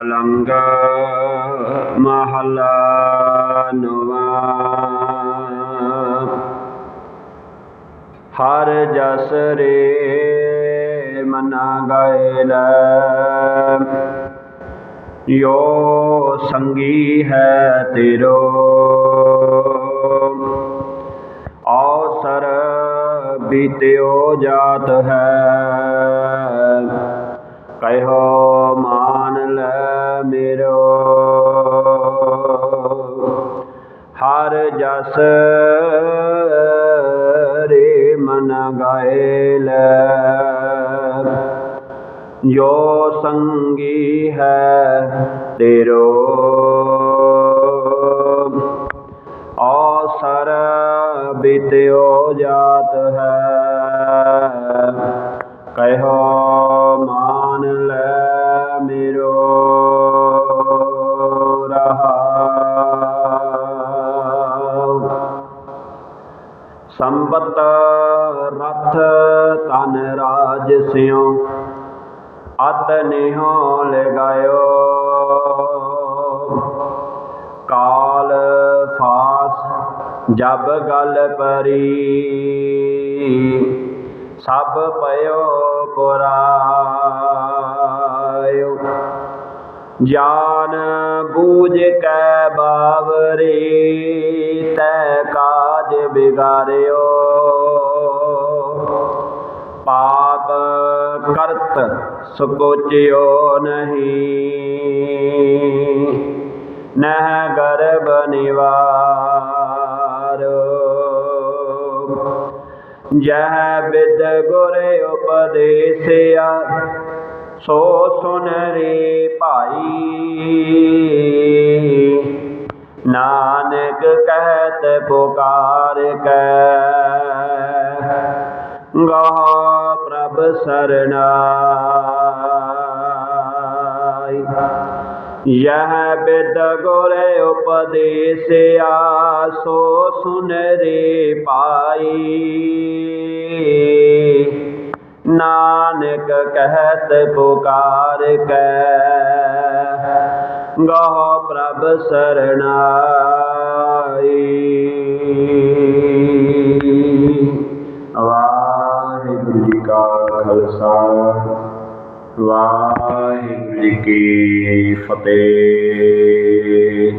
ਲੰਗ ਮਹਲਾ ਨਵਾ ਹਰ ਜਸ ਰੇ ਮਨਾ ਗਏ ਲੈ ਯੋ ਸੰਗੀ ਹੈ ਤੇਰੋ ਔਸਰ ਬੀਤਿਓ ਜਾਤ ਹੈ ਮਨ ਜੋ ਸੰਗੀ ਹੈ ਤੇਰੋ, ਔਸਰ ਬਿਤਿਓ ਜਾਤ ਹੈ। ਕਹਿਓ, ਮਾਨ ਲੈ ਮੇਰੋ ਰਹਾਉ। ਸੰਬਤ ਰਥ ਤਨ ਰਾਜ ਸਿਉ ਅਤ ਨਿਹੋ ਲਗਾਇਓ। ਕਾਲ ਫਾਸ ਜਬ ਗਲ ਪਰੀ, ਸਭ ਪਇਓ ਪੁਰਾਇਓ। ਜਾਨ ਬੂਝ ਕੈ ਬਾਵਰੀ, ਤੈ ਕਾਜ ਬਿਗਾਰਿਓ। ਪਾਪ ਕਰਤ ਸੁਕੋਚਿਓ ਨਹੀਂ। ਨਹਿ ਗਰਭ ਨਿਵਾਰੋ। ਜਹ ਬਿਦ ਗੁਰ ਉਪਦੇਸਿਆ, ਸੋ ਸੁਨ ਰੇ ਭਾਈ। ਨਾਨਕ ਕਹਿਤ ਪੁਕਾਰ ਕੈ ਪ੍ਰਭ ਸਰਨਾਈ। ਯਹ ਬਿਦ ਗੁਰ ਉਪਦੇਸਿਆ, ਸੋ ਸੁਨ ਰੇ ਪਾਈ। ਨਾਨਕ ਕਹਿਤ ਪੁਕਾਰ ਕੈ, ਗਾਹ ਪ੍ਰਭ ਵਾਹਿਗੁਰੂ ਜੀ ਕੀ ਫਤਿਹ।